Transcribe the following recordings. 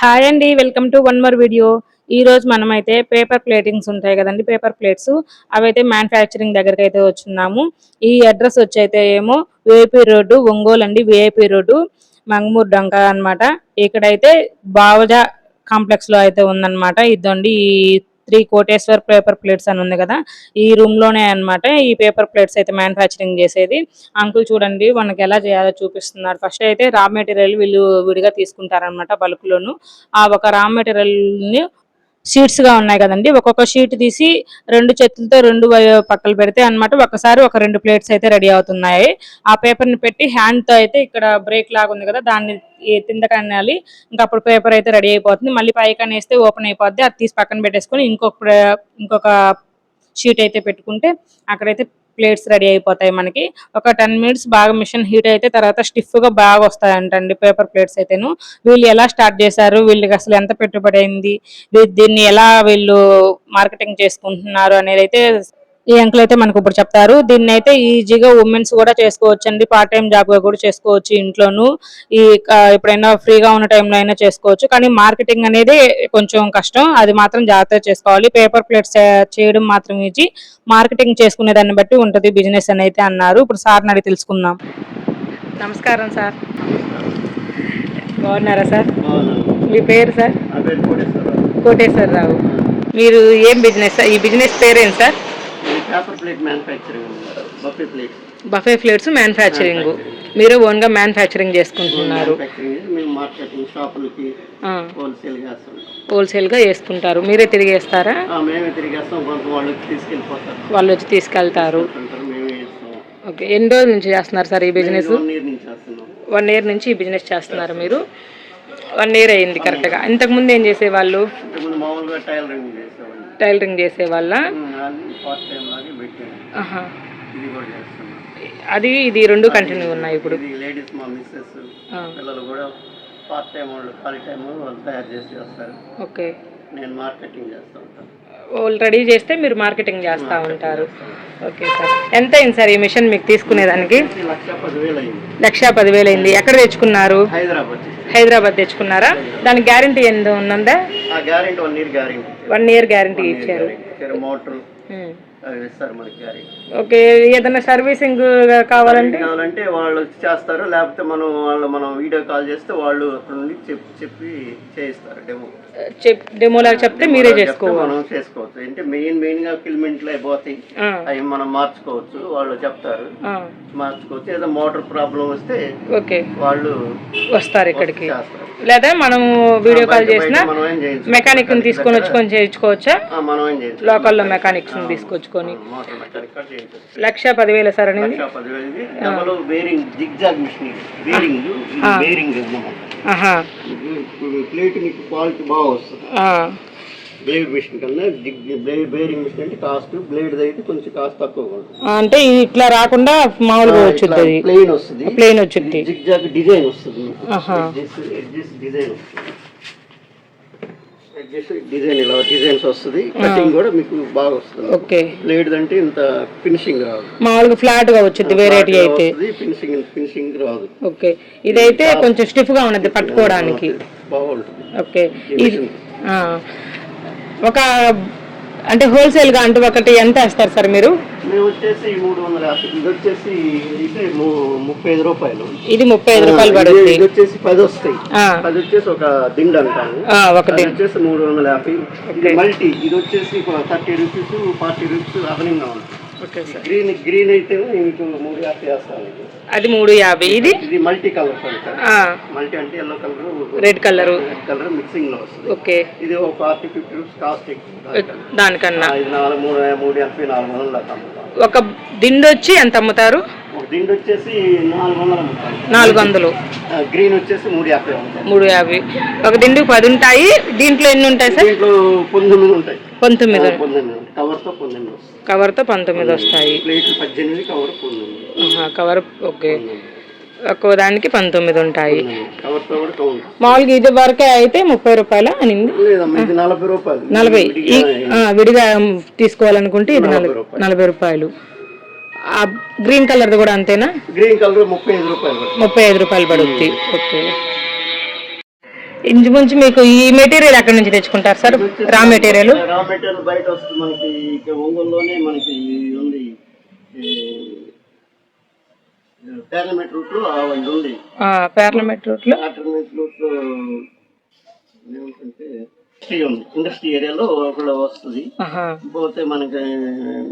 Hi అండి welcome to one more video. ఈ రోజు మనమైతే పేపర్ ప్లేటింగ్స్ ఉంటాయి కదండి పేపర్ ప్లేట్స్. అవైతే మ్యానుఫ్యాక్చరింగ్ దగ్గరికి అయితే వచ్చున్నాము ఈ అడ్రస్ వచ్చి అయితే ఏమో విఐపి రోడ్డు ఒంగోలు అండి విఐపి రోడ్డు మంగమూర్ డంక అన్నమాట. ఇక్కడైతే బావజా కాంప్లెక్స్లో అయితే ఉందన్నమాట. ఇదండి ఈ త్రీ కోటేశ్వర్ పేపర్ ప్లేట్స్ అని ఉంది కదా ఈ రూమ్లోనే అన్నమాట. ఈ పేపర్ ప్లేట్స్ అయితే మ్యానుఫ్యాక్చరింగ్ చేసేది. అంకుల్ చూడండి మనకి ఎలా చేయాలో చూపిస్తున్నారు. ఫస్ట్ అయితే రా మెటీరియల్ వీళ్ళు విడిగా తీసుకుంటారనమాట బల్క్లోను. ఆ ఒక రా మెటీరియల్ షీట్స్గా ఉన్నాయి కదండి. ఒక్కొక్క షీట్ తీసి రెండు చేతులతో రెండు పక్కలు పెడితే అన్నమాట ఒకసారి ఒక రెండు ప్లేట్స్ అయితే రెడీ అవుతున్నాయి. ఆ పేపర్ని పెట్టి హ్యాండ్తో అయితే ఇక్కడ బ్రేక్ లాగా ఉంది కదా దాన్ని ఈ ఇంకా అప్పుడు పేపర్ అయితే రెడీ అయిపోతుంది. మళ్ళీ పైకి అనేస్తే ఓపెన్ అయిపోద్ది. అది తీసి పక్కన పెట్టేసుకొని ఇంకొక ఇంకొక షీట్ అయితే పెట్టుకుంటే అక్కడైతే ప్లేట్స్ రెడీ అయిపోతాయి మనకి. ఒక టెన్ మినిట్స్ బాగా మిషన్ హీట్ అయితే తర్వాత స్టిఫ్గా బాగా వస్తాయంటండి పేపర్ ప్లేట్స్ అయితేను. వీళ్ళు ఎలా స్టార్ట్ చేశారు? వీళ్ళకి అసలు ఎంత పెట్టుబడి అయింది? దీన్ని ఎలా వీళ్ళు మార్కెటింగ్ చేసుకుంటున్నారు అనేది అయితే ఈ అంకుల్ అయితే మనకు ఇప్పుడు చెప్తారు. దీన్ని అయితే ఈజీగా ఉమెన్స్ కూడా చేసుకోవచ్చు అండి పార్ట్ టైం జాబ్గా కూడా చేసుకోవచ్చు ఇంట్లోను. ఈ ఎప్పుడైనా ఫ్రీగా ఉన్న టైంలో అయినా చేసుకోవచ్చు. కానీ మార్కెటింగ్ అనేది కొంచెం కష్టం. అది మాత్రం జాగ్రత్తగా చేసుకోవాలి. పేపర్ ప్లేట్స్ చేయడం మాత్రం ఈజీ మార్కెటింగ్ చేసుకునే దాన్ని బట్టి ఉంటది బిజినెస్ అని అయితే అన్నారు. ఇప్పుడు సార్ అడిగి తెలుసుకుందాం. నమస్కారం సార్ బాగున్నారా సార్ మీ పేరు సార్ కోటేశ్వరరావు. మీరు ఏం బిజినెస్ ఈ బిజినెస్ పేరేం sir paper plate manufacturing buffet plate buffet plates manufacturing మీరు ఓన్గా మ్యానుఫ్యాక్చరింగ్ చేసుకుంటున్నారు. మ్యానుఫ్యాక్చరింగ్ మేము మార్కెటింగ్ షాపులకి హోల్సేల్ చేస్తాం హోల్సేల్గా వేసుకుంటారు మీరే తిరిగేస్తాం కొంత వాళ్ళు వచ్చి తీసుకెళ్తారు. ఓకే. ఎన్ని రోజుల నుంచి చేస్తున్నారు సార్ ఈ బిజినెస్ వన్ ఇయర్ నుంచి ఈ బిజినెస్ చేస్తున్నారు మీరు. వన్ ఇయర్ అయింది కరెక్ట్గా. ఇంతకు ముందు ఏం చేసేవాళ్ళు? ఇంతకుముందు టైలరింగ్ చేసేవాళ్ళం అది. ఇది రెండు కంటిన్యూ ఉన్నాయి ఇప్పుడు. లేడీస్ మా మిస్సెస్ ఆ, పిల్లలు కూడా పార్ట్ టైం వాళ్ళు ఖాళీ టైం వాళ్ళు తయారు చేసి వస్తారు ఓకే. నేను మార్కెటింగ్ చేస్తూ ఉంటాను. వాళ్ళు రెడీ చేస్తే మీరు మార్కెటింగ్ చేస్తూ ఉంటారు. Okay sir. ఎంత అయింది సార్ ఈ మిషన్ మీకు తీసుకునేదానికి? లక్ష పదివేలు అయింది. ఎక్కడ తెచ్చుకున్నారు? హైదరాబాద్ హైదరాబాద్ తెచ్చుకున్నారా? దానికి గ్యారంటీ ఎంత ఉందా ఆ guarantee one year guarantee. One year guarantee ఇచ్చారు. ఓకే ఏదైనా సర్వీసింగ్ కావాలంటే? కావాలంటే వాళ్ళు చేస్తారు లేకపోతే మనం వాళ్ళు మనం వీడియో కాల్ చేస్తే వాళ్ళు అక్కడ నుండి చెప్పి చెప్పి చేయిస్తారు డెమో. చెప్ డెమోలా చెప్తే మీరే చేసుకోవాలి. మనం చేసుకోవచ్చు. అంటే మెయిన్ మెయిన్గా ఫిల్మెంట్లు అయిపోతాయి. అవి మనం మార్చుకోవచ్చు వాళ్ళు చెప్తారు. మార్చుకోవచ్చు. ఏదో మోటార్ ప్రాబ్లం వస్తే ఓకే. వాళ్ళు వస్తారు ఇక్కడికి. లేదా మనం వీడియో కాల్ చేసిన మనం ఏం చేయొచ్చు మెకానిక్ని తీసుకొని వచ్చుకొని చేయించుకోవచ్చా? లోకల్లో మెకానిక్స్ని తీసుకొచ్చుకొని. లక్ష పదివేల సార్ అనేది. ఆహా. ప్లేట్ మీకు క్వాలిటీ వస్తుంది. బ్లేడ్ మిషన్ కన్నా బేరింగ్ మిషన్ అంటే కాస్ట్ బ్లేడ్ అయితే కొంచెం కాస్ట్ తక్కువ అంటే ఇట్లా రాకుండా మామూలుగా వచ్చుద్ది అది. ప్లెయిన్ వస్తుంది. ప్లేన్ వచ్చుద్ది. జిగ్జాగ్ డిజైన్ వస్తుంది. డిజైన్ డిజైన్ ఇలా డిజైన్స్ వస్తుంది. కటింగ్ కూడా మీకు బాగా వస్తుంది. ఓకే. బ్లేడ్ అంటే ఇంత ఫినిషింగ్ రాదు. మామూలుగా ఫ్లాట్గా వచ్చింది వెరైటీ అయితే. ఫినిషింగ్ ఫినిషింగ్ రాదు. ఓకే. ఇదైతే కొంచెం స్టిఫ్గా ఉన్నది పట్టుకోవడానికి. బాగుంటుంది. ఓకే. ఇది ఒక అంటే హోల్సేల్గా అంటే ఒకటి ఎంత వేస్తారు సార్ మీరు? వచ్చేసి మూడు వందల ఇది వచ్చేసి ముప్పై ఐదు రూపాయలు. ఇది ముప్పై ఐదు రూపాయలు పడుతుంది ఇది వచ్చేసి పది వస్తాయి అది వచ్చేసి ఒక దిండు అంటాము వచ్చేసి మూడు వందల యాభై. ఇది మల్టీ. ఇది వచ్చేసి థర్టీ రూపీస్ ఫార్టీ రూపీస్ అదనంగా ఉంటుంది ఓకే సార్ గ్రీన్ గ్రీన్ అయితే మీకు మూడు యాభై వేస్తాను. అది మూడు యాభై. ఇది? ఇది మల్టీ కలర్ మల్టీ అంటే yellow colour red colour red colour మిక్సింగ్లో వస్తుంది. ఓకే ఇది ఒక ఫార్టీ ఫిఫ్టీ రూపీస్ కాస్ట్ దానికన్నా. ఇది నాలుగు మూడు మూడు ఎనభై నాలుగు వందలు ఒక దిండు వచ్చి ఎంత అమ్ముతారు? దిండు వచ్చేసి నాలుగు వందలు నాలుగు వందలు. గ్రీన్ వచ్చేసి మూడు యాభై మూడు యాభై. ఒక దిండుకి పది ఉంటాయి. దీంట్లో ఎన్ని ఉంటాయి సార్ దీంట్లో పంతొమ్మిది ఉంటాయి. పంతొమ్మిది. కవర్తో పంతొమ్మిది వస్తాయి. కవర్తో పంతొమ్మిది వస్తాయి. ప్లేట్లు పద్దెనిమిది కవర్ ఓకే. ఒక్కో దానికి పంతొమ్మిది ఉంటాయి. మామూలుగా ఇది వరకే అయితే ముప్పై రూపాయల అనింది? ఇది నలభై విడిగా తీసుకోవాలనుకుంటే ఇది నలభై రూపాయలు. ఆ గ్రీన్ కలర్ది కూడా అంతేనా? గ్రీన్ కలర్ ముప్పై ఐదు రూపాయలు పడుతుంది. ముప్పై ఐదు రూపాయలు పడుద్ది. ఓకే. ఇంచుమించు మీకు ఈ మెటీరియల్ ఎక్కడి నుంచి తెచ్చుకుంటారు sir? Raw material? Raw material బయట వస్తుంది మనకి ఒంగోలులోనే మనకి ఉంది. పార్లమెంట్ రూట్లో ఉంది. పార్లమెంట్ రూట్లో? పార్లమెంట్ రూట్లో ఏమిటంటే ఇండస్ట్రీ ఉంది. ఇండస్ట్రీ ఏరియాలో ఒకళ్ళు వస్తుంది. పోతే మనకి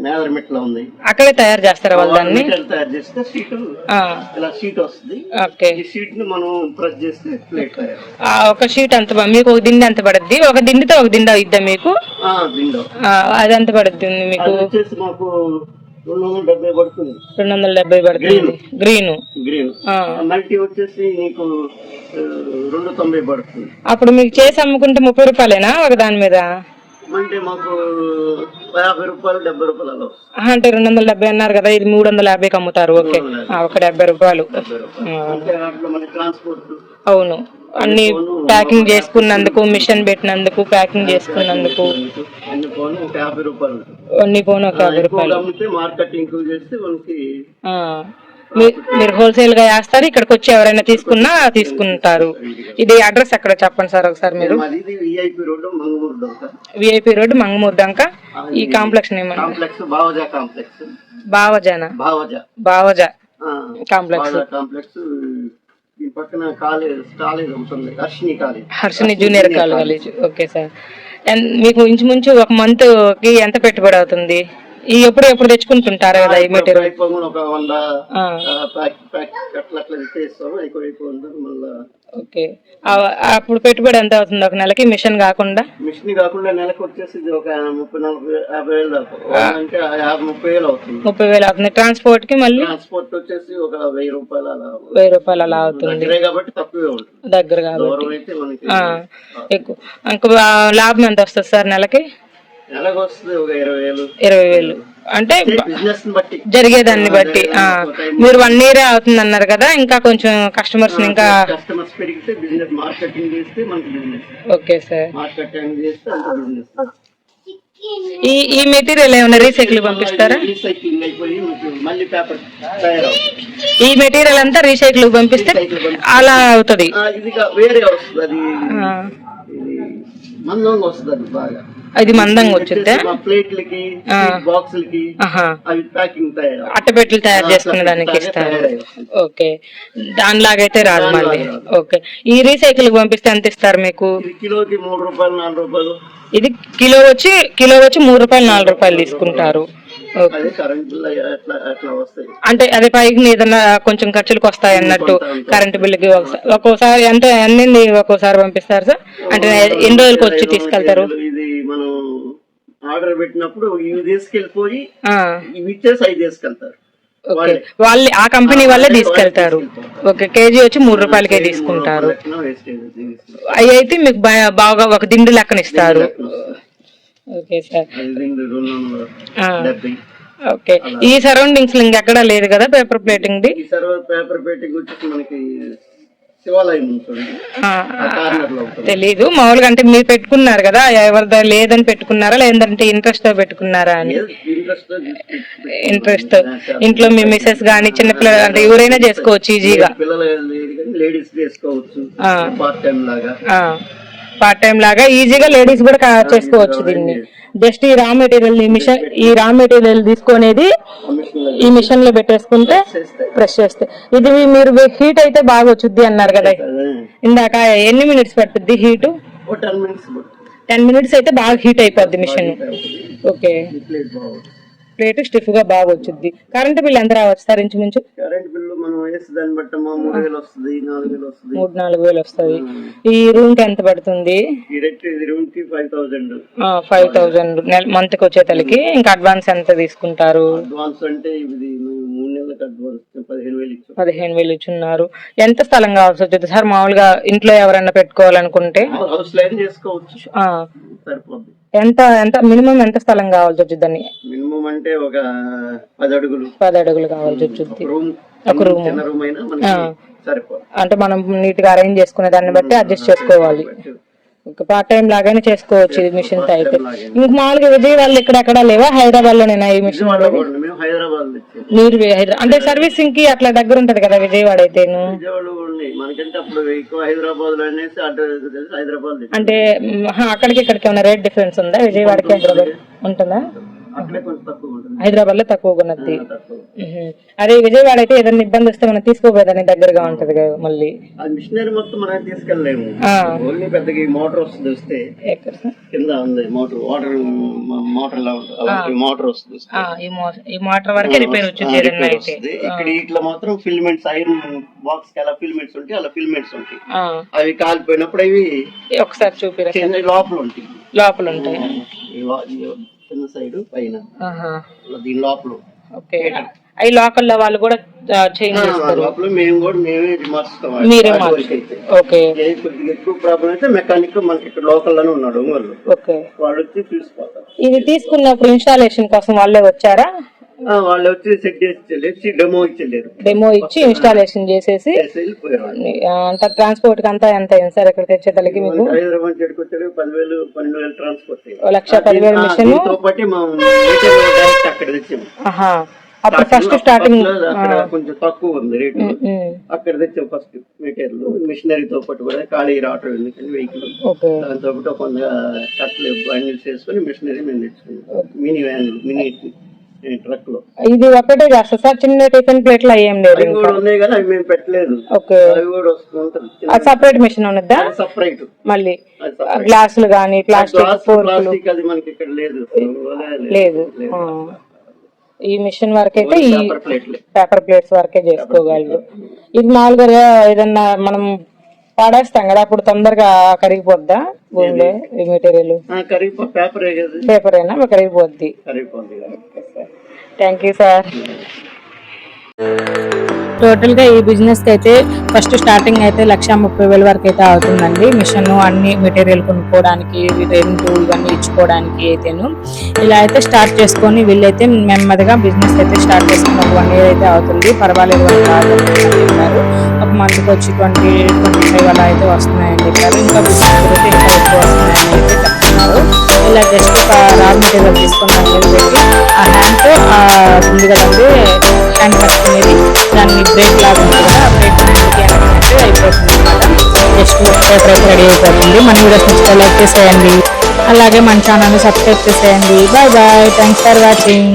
మేదరమెట్లో ఉంది. అక్కడే తయారు చేస్తారా వాళ్ళు దాన్ని? తయారు చేస్తే సీటు ఇలా సీట్ వస్తుంది. ఈ సీట్ని మనం ప్రెస్ చేస్తే ప్లేట్ తయారు. ఒక షీట్ ఎంత ప- మీకు ఒక దిండి ఎంత పడుద్ది? ఒక దిండితో ఒక దిండి ఇద్దా మీకు? ఆ, అది ఎంత పడుద్ది మీకు? వచ్చేసి మాకు రెండు వందల డెబ్బై పడుతుంది. రెండు వందల డెబ్బై పడుతుంది గ్రీన్ గ్రీన్ మల్టీ వచ్చేసి నీకు రెండు తొంభై పడుతుంది. అప్పుడు మీకు చేసి అమ్ముకుంటే ముప్పై రూపాయలేనా ఒక దాని మీద? అంటే మాకు యాభై రూపాయలు డెబ్బై రూపాయలు అలా వస్తుంది. ఆహా, అంటే రెండు వందల డెబ్బై అన్నారు కదా ఇది మూడు వందల యాభైకి అమ్ముతారు ఓకే ఒక డెబ్బై రూపాయలు. అవును. అన్ని ప్యాకింగ్ చేసుకున్నందుకు మిషన్ పెట్టినందుకు ప్యాకింగ్ చేసుకున్నందుకు. పోను ఒక యాభై రూపాయలు పోను ఒక యాభై రూపాయలు. అమ్మితే మార్కెట్ చేస్తే మనకి మీరు హోల్సేల్గా వేస్తారు ఇక్కడికి వచ్చి ఎవరైనా తీసుకున్నా తీసుకుంటారు. ఇది అడ్రస్ ఎక్కడ చెప్పండి సార్ ఒకసారి మీరు? విఐపి రోడ్డు మంగమూరు దాకా. ఈ కాంప్లెక్స్ బావజాన? బావజా. కాంప్లెక్స్. కాంప్లెక్స్. ఈ పక్కన కాలేజ్ కాలేజ్ ఉంటుంది Harshini college. Harshini junior college. Okay sir. మీకు ఇంచుమించు ఒక మంత్కి ఎంత పెట్టుబడి అవుతుంది? ఈ ఎప్పుడు ఎప్పుడు తెచ్చుకుంటుంటారు కదా ఈ మెటీరియల్ అయిపోకుండా ఒక వంద ఆ, ఆ, ప్యాక్ ప్యాక్ అట్లా మళ్ళీ ఓకే. ఆ- అప్పుడు పెట్టుబడి ఎంత అవుతుంది? ఒక నెలకి మిషన్ కాకుండా? మిషన్ కాకుండా నెలకు వచ్చేసి ఇది ఒక ముప్పై నలభై యాభై వేలు దాకా. అంటే యాభై ముప్పై వేలు అవుతుంది. ముప్పై వేలు అవుతుంది. ట్రాన్స్పోర్ట్కి మళ్ళీ? ట్రాన్స్పోర్ట్ వచ్చేసి ఒక వెయ్యి రూపాయలు అలా వెయ్యి రూపాయలు అలా అవుతుంది. దగ్గరే కాబట్టి తక్కువే ఉంటుంది. దగ్గర కాబట్టి. ఎక్కువ. ఇంకో లాభం ఎంత వస్తుంది సార్ నెలకి? ఇరవై వేలు. అంటే జరిగేదాన్ని బట్టి. మీరు వన్ ఇయర్ అవుతుంది అన్నారు కదా ఇంకా కొంచెం కస్టమర్స్ ఇంకా ఓకే సార్. ఈ ఈ మెటీరియల్ ఏమైనా రీసైకిల్ పంపిస్తారా? ఈ మెటీరియల్ అంతా రీసైకిల్ పంపిస్తే అలా అవుతుంది. వేరే వస్తుంది అది మందంగా వచ్చిందా? ప్లేట్లకి బాక్సులకి ఆహా. అవి ప్యాకింగ్ తయారు. అట్టపెట్టెలు తయారు చేసుకునే దానికి ఇస్తారు. ఓకే. దానిలాగైతే రాదు మళ్ళీ. ఓకే. ఈ రీసైకిల్ పంపిస్తే ఎంత ఇస్తారు మీకు? ఇది కిలోకి మూడు రూపాయలు నాలుగు రూపాయలు. ఇది కిలో వచ్చి కిలో వచ్చి మూడు రూపాయలు నాలుగు రూపాయలు తీసుకుంటారు. అంటే అదే పైకి ఏదన్నా కొంచెం ఖర్చులకు వస్తాయి అన్నట్టు కరెంట్ బిల్లుకి ఒకసారి ఒక్కోసారి ఎంత ఎన్ని ఒక్కోసారి పంపిస్తారు సార్? అంటే ఎన్ని రోజులకు వచ్చి తీసుకెళ్తారు? మనం ఆర్డర్ పెట్టినప్పుడు ఇవి తీసుకెళ్ళిపోయి ఇవి ఇచ్చేసి అవి తీసుకెళ్తారు. వాళ్ళే. ఆ కంపెనీ వాళ్ళే తీసుకెళ్తారు. ఓకే కేజీ వచ్చి మూడు రూపాయలకే తీసుకుంటారు. అవి అయితే మీకు బాగా ఒక దిండు లెక్కన ఇస్తారు. Okay sir. ఈ సరౌండింగ్స్ ఇంకెక్కడా లేదు కదా పేపర్ ప్లేటింగ్ పేపర్ పెట్టింగ్ వచ్చేసి మనకి శివాలయం ఉంటుంది. తెలీదు. మామూలుగా అంటే మీరు పెట్టుకున్నారు కదా ఎవరిదా లేదని పెట్టుకున్నారా లేదంటే ఇంట్రెస్ట్తో పెట్టుకున్నారా అని? ఇంట్రెస్ట్ ఇంట్లో మీ మిసెస్ గానీ చిన్నపిల్లలు అంటే ఎవరైనా చేసుకోవచ్చు ఈజీగా. లేడీస్ చేసుకోవచ్చు. పార్ట్ టైం లాగా. పార్ట్ టైం లాగా ఈజీగా లేడీస్ కూడా చేసుకోవచ్చు దీన్ని. జస్ట్ ఈ రా మెటీరియల్ ఈ మిషన్ ఈ రా మెటీరియల్ తీసుకునేది ఈ మిషన్లో పెట్టేసుకుంటే చేస్తాయి. ప్రెస్ చేస్తే ఇది మీరు హీట్ అయితే బాగా వచ్చుద్ది అన్నారు కదా. ఇందాక ఎన్ని మినిట్స్ పడుతుంది హీట్ టెన్ మినిట్స్ అయితే బాగా హీట్ అయిపోద్ది మిషన్ ఓకే ప్లేట్ స్టిఫ్గా బాగా వచ్చుద్ది. కరెంట్ బిల్ ఎంత రావచ్చు సార్ ఇంచుమించు? దాన్ని బట్టి మూడు వేలు వస్తుంది నాలుగు వేలు వస్తుంది. మూడు నాలుగు వేలు వస్తుంది. ఈ రూమ్కి ఎంత పడుతుంది? డైరెక్ట్ ఇది రూమ్కి ఫైవ్ థౌసండ్ ఫైవ్ థౌజండ్ మంత్కి వచ్చేతలకి ఇంకా అడ్వాన్స్ ఎంత తీసుకుంటారు? అడ్వాన్స్ అంటే ఇది మేము మూడు నెలలకు అడ్వాన్స్ పదిహేను వేలు ఇచ్చాం. పదిహేను వేలు ఇచ్చున్నారు. ఎంత స్థలం కావాల్సి వచ్చేది? సార్ మామూలుగా ఇంట్లో ఎవరైనా పెట్టుకోవాలనుకుంటే? హౌస్ లైన్ చేసుకోవచ్చు. సరిపోద్ది. ఎంత ఎంత మినిమం ఎంత స్థలం కావాల్సి వచ్చిందని మినిమం అంటే ఒక పది అడుగులు పది అడుగులు కావాల్సి వచ్చింది రూమ్ ఒక రూమ్. చిన్న రూమ్ అయినా మనకి సరిపోదు. అంటే మనం నీట్గా అరేంజ్ చేసుకునే దాన్ని బట్టి అడ్జస్ట్ చేసుకోవాలి. పార్ట్ టైం లాగానే చేసుకోవచ్చు ఇది మిషన్స్ అయితే ఇంక మామూలుగా విజయవాడలో ఇక్కడ ఎక్కడ లేవా? హైదరాబాద్ లోనేనా ఈ మిషన్ మీరు హైదరాబాద్ అంటే సర్వీసింగ్కి అట్లా దగ్గర ఉంటది కదా విజయవాడ విజయవాడ తెచ్చాం. అంటే అక్కడికి ఇక్కడికి ఏమైనా రేట్ డిఫరెన్స్ ఉందా? విజయవాడకి హైదరాబాద్ ఉంటుందా. హైదరాబాద్లో తక్కువగా ఉన్నది. అదే విజయవాడ అయితే ఏదైనా ఇబ్బంది వస్తే మనం తీసుకోపోయేదాన్ని దగ్గరగా ఉంటది కదా మళ్ళీ. మిషనరీ మొత్తం మనం తీసుకెళ్ళలేము. ఓన్లీ పెద్దగా మోటార్ వస్తుంది వస్తే కింద ఉంది మోటార్ వాటర్ మోటార్ మోటార్ వస్తుంది ఈ మోటార్ వరకే రిపేర్ వచ్చేది. ఇక్కడ ఇట్లా మాత్రం ఫిల్మెంట్స్ ఐరన్ బాక్స్కి ఎలా ఫిల్మెంట్స్ ఉంటాయి అలా ఫిల్మెంట్స్ ఉంటాయి. అవి కాలిపోయినప్పుడు అవి ఒకసారి చిన్న లోపల ఉంటాయి. లోపల ఉంటాయి. కింద సైడ్ పైన. దీని లోపల. ఓకే. అవి లోకల్లో వాళ్ళు కూడా చేంజ్ చేస్తారు. లోపల మేము కూడా మేమే మార్చుతాం మీరే. ఓకే. కొద్దిగా ఎక్కువ ప్రాబ్లం అయితే మెకానిక్ మనకి ఇక్కడ లోకల్లోనే ఉన్నాడు ఒంగోలు ఓకే. వాళ్ళు వచ్చి చూసిపోతారు ఇది తీసుకున్నప్పుడు ఇన్స్టాలేషన్ కోసం వాళ్ళే వచ్చారా? వాళ్ళు వచ్చి సెట్ చేసి డెమో ఇచ్చేళ్ళారు డెమో ఇచ్చి ఇన్స్టాలేషన్ చేసేసి అంత ట్రాన్స్పోర్ట్కి అంతా ఎంత అయింది సార్ ఇక్కడ తెచ్చేతలకి మీకు? హైదరాబాద్ చెడుకు పదివేలు పన్నెండు వేలు ట్రాన్స్పోర్ట్ లక్ష పదివేలు మిషన్? అక్కడ తెచ్చాము. అప్పుడు ఫస్ట్ స్టార్టింగ్ కొంచెం తక్కువ ఉంది రేటు. అక్కడ తెచ్చాం ఫస్ట్ మెటీరియల్ మిషనరీతో పాటు కూడా ఖాళీ ఆటో ఎందుకంటే వెహికల్ దాంతో పాటు కొంత కట్టలు బండిల్స్ చేసుకొని మిషనరీ మేము తెచ్చుకున్నాం. మినీ వ్యాన్ మినీ ఇది ఒకటే చేస్తా సార్ చిన్న టిఫిన్ ప్లేట్లు ఏం లేదు సపరేట్ మిషన్ ఉన్నదా? సపరేట్ మళ్ళీ. గ్లాసులు కానీ ప్లాస్టిక్ ఫోర్కులు. ప్లాస్టిక్ అది మనకి ఇక్కడ లేదు. ఈ మిషన్ వరకు అయితే ఈ పేపర్ ప్లేట్స్ వరకే చేసుకోగలరు. ఇది మామూలుగా ఏదన్నా మనం పాడేస్తాం కదా అప్పుడు తొందరగా కరిగిపోద్దా భూమిలో ఈ మెటీరియల్? పేపర్ అయినా కరిగిపోద్ది. థ్యాంక్ యూ సార్ టోటల్గా ఈ బిజినెస్కి అయితే ఫస్ట్ స్టార్టింగ్ అయితే లక్ష ముప్పై వేల వరకు అయితే అవుతుందండి. మిషన్ అన్ని మెటీరియల్ కొనుక్కోవడానికి రెంట్ ఇవన్నీ ఇచ్చుకోవడానికి అయితేను. ఇలా అయితే స్టార్ట్ చేసుకొని వీళ్ళైతే నెమ్మదిగా బిజినెస్ అయితే స్టార్ట్ చేసుకుని ఒక వన్ ఇయర్ అయితే అవుతుంది. పర్వాలేదు చెప్పారు. ఒక మంత్కి వచ్చి ట్వంటీ ట్వంటీ ఫైవ్ అలా అయితే వస్తున్నాయని చెప్పారు. ఇంకా బిజినెస్ అయితే ఇంకా ఎక్కువ వస్తున్నాయని అయితే చెప్తున్నారు ఇలా జస్ట్ ఒక రా మెటీరియల్ తీసుకుని దాని మీద ఆ హ్యాండ్తో ఉంది కదండి హ్యాండ్ పట్టుకునేది దాన్ని బ్రేక్ లాగా ఉంది ఆ బ్రేక్ అంటే అయిపోతుంది అనమాట జస్ట్ పేపర్ అయితే రెడీ అయిపోతుంది. మన వీడియోస్ నచ్చితే లైక్ చేసేయండి. అలాగే మన ఛానల్ని సబ్స్క్రైబ్ చేసేయండి. Bye bye thanks for watching